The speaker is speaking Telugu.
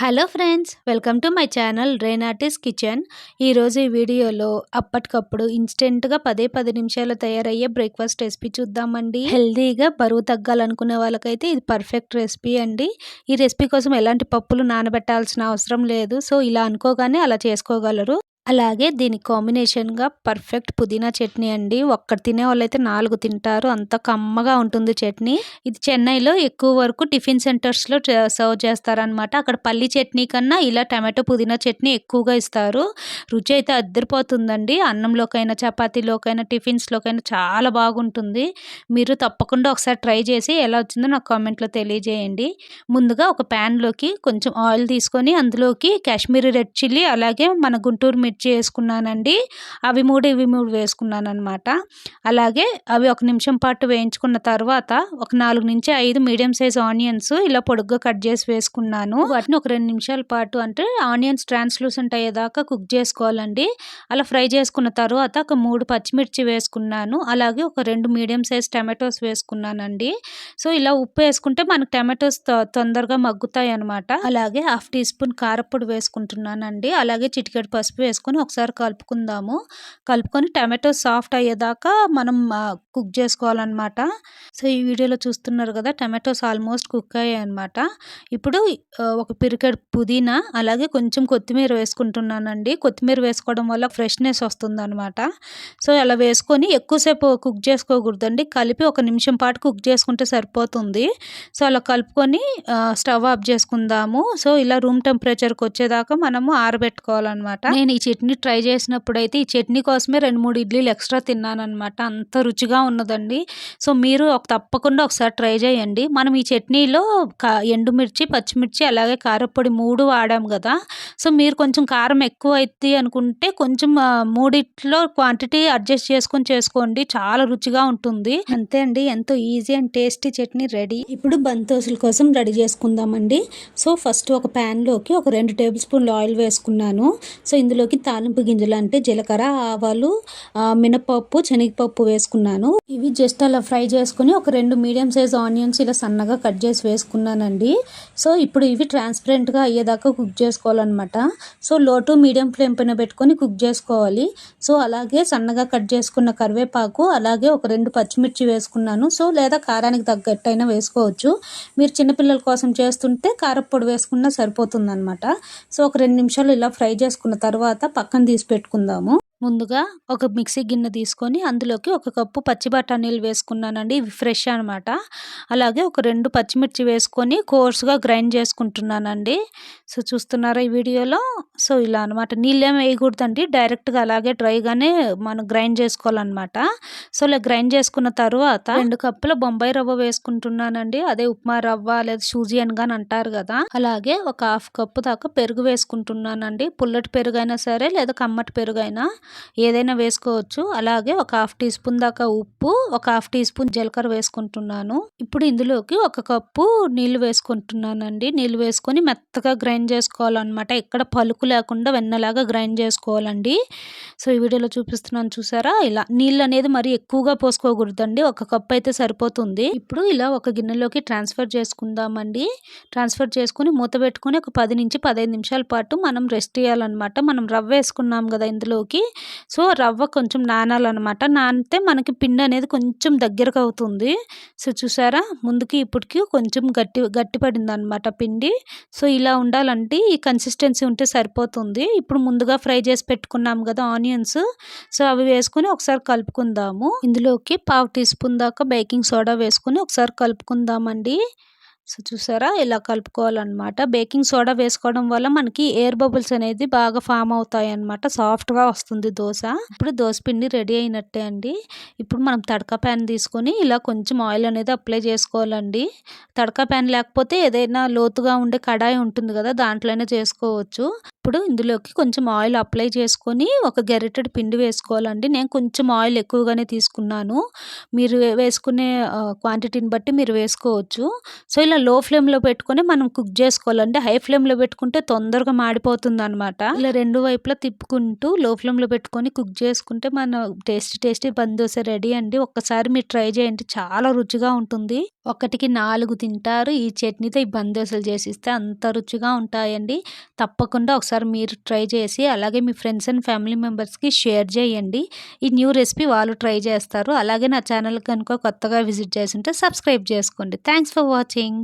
Hello friends welcome to my channel Renati's kitchen. ఈరోజు ఈ వీడియోలో అప్పటికప్పుడు ఇన్స్టెంట్గా పదే పది నిమిషాలు తయారయ్యే బ్రేక్ఫాస్ట్ రెసిపీ చూద్దామండి. హెల్దీగా బరువు తగ్గాలనుకునే వాళ్ళకైతే ఇది పర్ఫెక్ట్ రెసిపీ అండి. ఈ రెసిపీ కోసం ఎలాంటి పప్పులు నానబెట్టాల్సిన అవసరం లేదు. సో ఇలా అనుకోగానే అలా చేసుకోగలరు. అలాగే దీనికి కాంబినేషన్గా పర్ఫెక్ట్ పుదీనా చట్నీ అండి. ఒక్కటి తినే వాళ్ళైతే నాలుగు తింటారు. అంత కమ్మగా ఉంటుంది చట్నీ. ఇది చెన్నైలో ఎక్కువ వరకు టిఫిన్ సెంటర్స్లో సర్వ్ చేస్తారనమాట అక్కడ పల్లి చట్నీ కన్నా ఇలా టమాటో పుదీనా చట్నీ ఎక్కువగా ఇస్తారు. రుచి అయితే అద్దరిపోతుందండి. అన్నంలోకైనా చపాతీలోకైనా టిఫిన్స్లోకైనా చాలా బాగుంటుంది. మీరు తప్పకుండా ఒకసారి ట్రై చేసి ఎలా వచ్చిందో నాకు కామెంట్లో తెలియజేయండి. ముందుగా ఒక ప్యాన్లోకి కొంచెం ఆయిల్ తీసుకొని అందులోకి కాశ్మీరీ రెడ్ చిల్లీ అలాగే మన గుంటూరు మిర్చి మిర్చి చేసుకున్నానండి. అవి మూడు ఇవి మూడు వేసుకున్నాను అనమాట అలాగే అవి ఒక నిమిషం పాటు వేయించుకున్న తర్వాత ఒక నాలుగు నుంచి ఐదు మీడియం సైజ్ ఆనియన్స్ ఇలా పొడుగ్గా కట్ చేసి వేసుకున్నాను. వాటిని ఒక రెండు నిమిషాల పాటు అంటే ఆనియన్స్ ట్రాన్స్లూసెంట్ అయ్యేదాకా కుక్ చేసుకోవాలండి. అలా ఫ్రై చేసుకున్న తర్వాత ఒక మూడు పచ్చిమిర్చి వేసుకున్నాను. అలాగే ఒక రెండు మీడియం సైజ్ టమాటోస్ వేసుకున్నానండి. సో ఇలా ఉప్పు వేసుకుంటే మనకు టమాటోస్ తొందరగా మగ్గుతాయి అనమాట అలాగే హాఫ్ టీ స్పూన్ కారపొడి వేసుకుంటున్నానండి. అలాగే చిటికెడు పసుపు వేసుకున్నాను. వేసుకొని ఒకసారి కలుపుకుందాము. కలుపుకొని టమాటో సాఫ్ట్ అయ్యేదాకా మనం కుక్ చేసుకోవాలన్నమాట. సో ఈ వీడియోలో చూస్తున్నారు కదా టమాటోస్ ఆల్మోస్ట్ కుక్ అయ్యాయి అనమాట ఇప్పుడు ఒక పిరికెడ్ పుదీనా అలాగే కొంచెం కొత్తిమీర వేసుకుంటున్నానండి. కొత్తిమీర వేసుకోవడం వల్ల ఫ్రెష్నెస్ వస్తుందన్నమాట. సో అలా వేసుకొని ఎక్కువసేపు కుక్ చేసుకోకూడదండి. కలిపి ఒక నిమిషం పాటు కుక్ చేసుకుంటే సరిపోతుంది. సో అలా కలుపుకొని స్టవ్ ఆఫ్ చేసుకుందాము. సో ఇలా రూమ్ టెంపరేచర్కి వచ్చేదాకా మనము ఆరబెట్టుకోవాలన్నమాట. నేను ఈ చట్నీ ట్రై చేసినప్పుడు అయితే ఈ చట్నీ కోసమే రెండు మూడు ఇడ్లీలు ఎక్స్ట్రా తిన్నాను అనమాట అంత రుచిగా ఉన్నదండి. సో మీరు ఒక తప్పకుండా ఒకసారి ట్రై చేయండి. మనం ఈ చట్నీలో ఎండుమిర్చి పచ్చిమిర్చి అలాగే కారపొడి మూడు వాడాం కదా. సో మీరు కొంచెం కారం ఎక్కువ అవుతుంది అనుకుంటే కొంచెం మూడిట్లో క్వాంటిటీ అడ్జస్ట్ చేసుకొని చేసుకోండి. చాలా రుచిగా ఉంటుంది. అంతే అండి. ఎంతో easy and tasty chutney ready. ఇప్పుడు బంతోసుల కోసం రెడీ చేసుకుందామండి. సో ఫస్ట్ ఒక ప్యాన్లోకి ఒక రెండు టేబుల్ స్పూన్లు ఆయిల్ వేసుకున్నాను. సో ఇందులోకి తాలింపు గింజలు అంటే జీలకర్ర ఆవాలు మినపప్పు శనగపప్పు వేసుకున్నాను. ఇవి జస్ట్ అలా ఫ్రై చేసుకుని ఒక రెండు మీడియం సైజ్ ఆనియన్స్ ఇలా సన్నగా కట్ చేసి వేసుకున్నానండి. సో ఇప్పుడు ఇవి ట్రాన్స్పరెంట్గా అయ్యేదాకా కుక్ చేసుకోవాలన్నమాట. సో లో టు మీడియం ఫ్లేమ్ పైన పెట్టుకొని కుక్ చేసుకోవాలి. సో అలాగే సన్నగా కట్ చేసుకున్న కరివేపాకు అలాగే ఒక రెండు పచ్చిమిర్చి వేసుకున్నాను. సో లేదా కారానికి తగ్గట్టు అయినా వేసుకోవచ్చు. మీరు చిన్నపిల్లల కోసం చేస్తుంటే కారప్పొడి వేసుకున్నా సరిపోతుంది అనమాట సో ఒక రెండు నిమిషాలు ఇలా ఫ్రై చేసుకున్న తర్వాత పక్కన తీసి పెట్టుకుందాము. ముందుగా ఒక మిక్సీ గిన్నె తీసుకొని అందులోకి ఒక కప్పు పచ్చి బఠానీలు వేసుకున్నానండి. ఇవి ఫ్రెష్ అనమాట అలాగే ఒక రెండు పచ్చిమిర్చి వేసుకొని కోర్స్గా గ్రైండ్ చేసుకుంటున్నానండి. సో చూస్తున్నారా ఈ వీడియోలో? సో ఇలా అనమాట నీళ్ళేం వేయకూడదండి. డైరెక్ట్గా అలాగే డ్రైగానే మనం గ్రైండ్ చేసుకోవాలన్నమాట. సో ఇలా గ్రైండ్ చేసుకున్న తర్వాత రెండు కప్పుల బొంబాయి రవ్వ వేసుకుంటున్నానండి. అదే ఉప్మా రవ్వ లేదా సూజీ అని కానీ అంటారు కదా. అలాగే ఒక హాఫ్ కప్పు దాకా పెరుగు వేసుకుంటున్నానండి. పుల్లటి పెరుగు అయినా సరే లేదా కమ్మటి పెరుగు అయినా ఏదైనా వేసుకోవచ్చు. అలాగే ఒక హాఫ్ టీ స్పూన్ దాకా ఉప్పు ఒక హాఫ్ టీ స్పూన్ జీలకర్ర వేసుకుంటున్నాను. ఇప్పుడు ఇందులోకి ఒక కప్పు నీళ్ళు వేసుకుంటున్నానండి. నీళ్ళు వేసుకొని మెత్తగా గ్రైండ్ చేసుకోవాలన్నమాట. ఎక్కడ పలుకు లేకుండా వెన్నలాగా గ్రైండ్ చేసుకోవాలండి. సో ఈ వీడియోలో చూపిస్తున్నాను చూసారా? ఇలా నీళ్ళు అనేది మరి ఎక్కువగా పోసుకోకూడదండి. ఒక కప్ అయితే సరిపోతుంది. ఇప్పుడు ఇలా ఒక గిన్నెలోకి ట్రాన్స్ఫర్ చేసుకుందామండి. ట్రాన్స్ఫర్ చేసుకుని మూత పెట్టుకుని ఒక పది నుంచి పదహైదు నిమిషాల పాటు మనం రెస్ట్ చేయాలన్నమాట. మనం రవ్వ వేసుకున్నాం కదా ఇందులోకి. సో రవ్వ కొంచెం నానాలన్నమాట. నానితే మనకి పిండి అనేది కొంచెం దగ్గరకు అవుతుంది సో చూసారా? ముందుకి ఇప్పటికి కొంచెం గట్టి గట్టి పడింది అనమాట పిండి. సో ఇలా ఉండాలంటే ఈ కన్సిస్టెన్సీ ఉంటే సరిపోతుంది. ఇప్పుడు ముందుగా ఫ్రై చేసి పెట్టుకున్నాం కదా ఆనియన్స్. సో అవి వేసుకొని ఒకసారి కలుపుకుందాము. ఇందులోకి పావు టీ స్పూన్ దాకా బేకింగ్ సోడా వేసుకొని ఒకసారి కలుపుకుందామండి. సో చూసారా? ఇలా కలుపుకోవాలన్నమాట. బేకింగ్ సోడా వేసుకోవడం వల్ల మనకి ఎయిర్ బబుల్స్ అనేది బాగా ఫామ్ అవుతాయి అనమాట సాఫ్ట్గా వస్తుంది దోశ. ఇప్పుడు దోశ పిండి రెడీ అయినట్టే అండి. ఇప్పుడు మనం తడక ప్యాన్ తీసుకొని ఇలా కొంచెం ఆయిల్ అనేది అప్లై చేసుకోవాలండి. తడక ప్యాన్ లేకపోతే ఏదైనా లోతుగా ఉండే కడాయి ఉంటుంది కదా దాంట్లోనే చేసుకోవచ్చు. ఇప్పుడు ఇందులోకి కొంచెం ఆయిల్ అప్లై చేసుకొని ఒక గెరిటెడ్ పిండి వేసుకోవాలండి. నేను కొంచెం ఆయిల్ ఎక్కువగానే తీసుకున్నాను. మీరు వేసుకునే క్వాంటిటీని బట్టి మీరు వేసుకోవచ్చు. సో ఇలా లో ఫ్లేమ్లో పెట్టుకొని మనం కుక్ చేసుకోవాలండి హై ఫ్లేమ్లో పెట్టుకుంటే తొందరగా మాడిపోతుంది అనమాట ఇలా రెండు వైపులా తిప్పుకుంటూ లో ఫ్లేమ్లో పెట్టుకొని కుక్ చేసుకుంటే మన టేస్టీ టేస్టీ బందోస రెడీ అండి. ఒక్కసారి మీరు ట్రై చేయండి చాలా రుచిగా ఉంటుంది. ఒకటికి నాలుగు తింటారు. ఈ చట్నీతో ఈ బందోసలు చేసిస్తే అంత రుచిగా ఉంటాయండి. తప్పకుండా ఒకసారి మీరు ట్రై చేసి అలాగే మీ ఫ్రెండ్స్ అండ్ ఫ్యామిలీ మెంబర్స్కి షేర్ చేయండి. ఈ న్యూ రెసిపీ వాళ్ళు ట్రై చేస్తారు. అలాగే నా ఛానల్ కనుక కొత్తగా విజిట్ చేసి ఉంటే సబ్స్క్రైబ్ చేసుకోండి. Thanks for watching